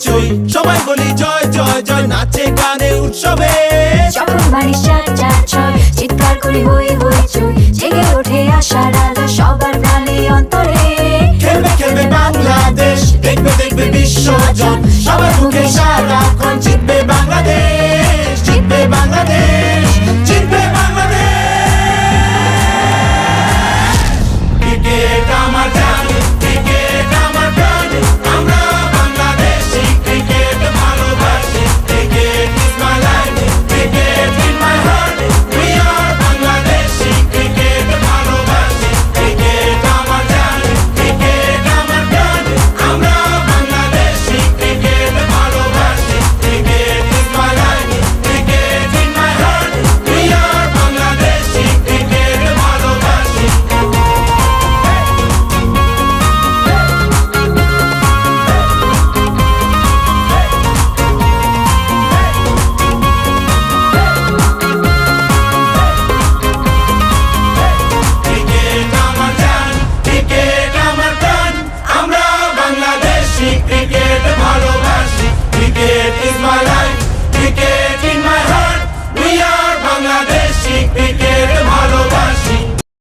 হইচই সবাই বলি জয় জয় জয় নাচে গানে উৎসবে। যখন বাড়ি সাত চার ছয় চিৎকার করি হই হইচই জেগে ওঠে আশার আলো সবার প্রাণে অন্তরে। খেলবে খেলবে বাংলাদেশ দেখবে দেখবে বিশ্বজন সবার মুখে সারাক্ষণ